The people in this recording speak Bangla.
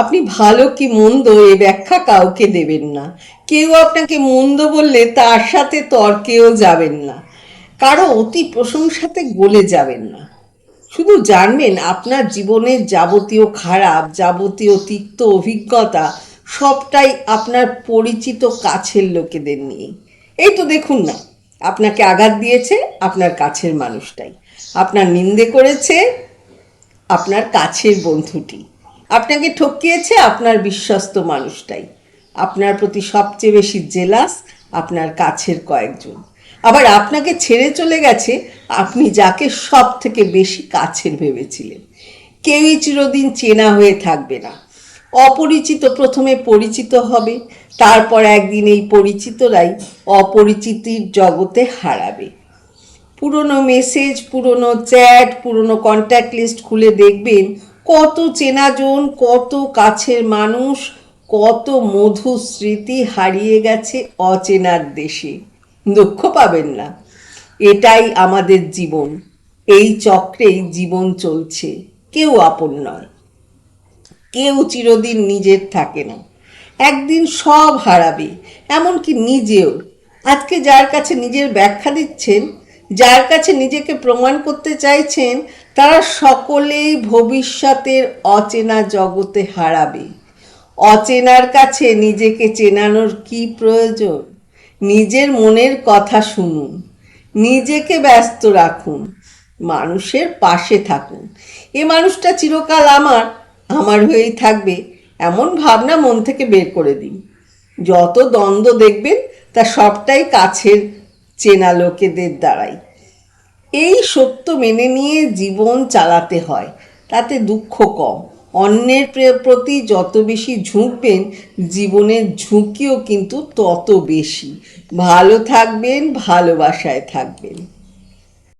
আপনি ভালো কি মন্দ এ ব্যাখ্যা কাউকে দেবেন না। কেউ আপনাকে মন্দ বললে তার সাথে তর্কেও যাবেন না। কারও অতি প্রশংসাতে গলে যাবেন না। শুধু জানবেন আপনার জীবনের যাবতীয় খারাপ, যাবতীয় তিক্ত অভিজ্ঞতা সবটাই আপনার পরিচিত কাছের লোকেদের নিয়ে। এই তো দেখুন না, আপনাকে আঘাত দিয়েছে আপনার কাছের মানুষটাই। আপনার নিন্দে করেছে আপনার কাছের বন্ধুটি। আপনাকে ঠকিয়েছে আপনার বিশ্বস্ত মানুষটাই। আপনার প্রতি সবচেয়ে বেশি জেলাস আপনার কাছের কয়েকজন। আবার আপনাকে ছেড়ে চলে গেছে আপনি যাকে সব থেকে বেশি কাছের ভেবেছিলেন। কেউই চিরদিন চেনা হয়ে থাকবে না। অপরিচিত প্রথমে পরিচিত হবে, তারপর একদিন এই পরিচিতরাই অপরিচিতির জগতে হারাবে। পুরনো মেসেজ পুরনো চ্যাট পুরনো কন্ট্যাক্ট লিস্ট খুলে দেখবেন কত চেনাজন, কত কাছের মানুষ, কত মধু স্মৃতি হারিয়ে গেছে অচেনার দেশে। দুঃখ পাবেন না। এটাই আমাদের জীবন। এই চক্রেই জীবন চলছে। কেউ আপন নয়। কেউ চিরদিন নিজের থাকে না। একদিন সব হারাবে। এমনকি নিজেও। আজকে যার কাছে নিজের ব্যাখ্যা দিচ্ছেন যার কাছে নিজেকে প্রমাণ করতে চাইছেন, তারা সকলেই ভবিষ্যতের অচেনা জগতে হারাবে। অচেনার কাছে নিজেকে চেনানোর কি প্রয়োজন? নিজের মনের কথা শুনুন। নিজেকে ব্যস্ত রাখুন। মানুষের পাশে থাকুন। এ মানুষটা চিরকাল আমার আমার হয়েই থাকবে, এমন ভাবনা মন থেকে বের করে দিন। যত দ্বন্দ্ব দেখবেন, তা সবটাই কাছের চেনা লোকেদের দ্বারাই। এই সত্য মেনে নিয়ে জীবন চালাতে হয়, তাতে দুঃখ কম। অন্যের প্রে- প্রতি যত বেশি ঝুঁকবেন জীবনের ঝুঁকিও কিন্তু তত বেশি। ভালো থাকবেন, ভালোবাসায় থাকবেন।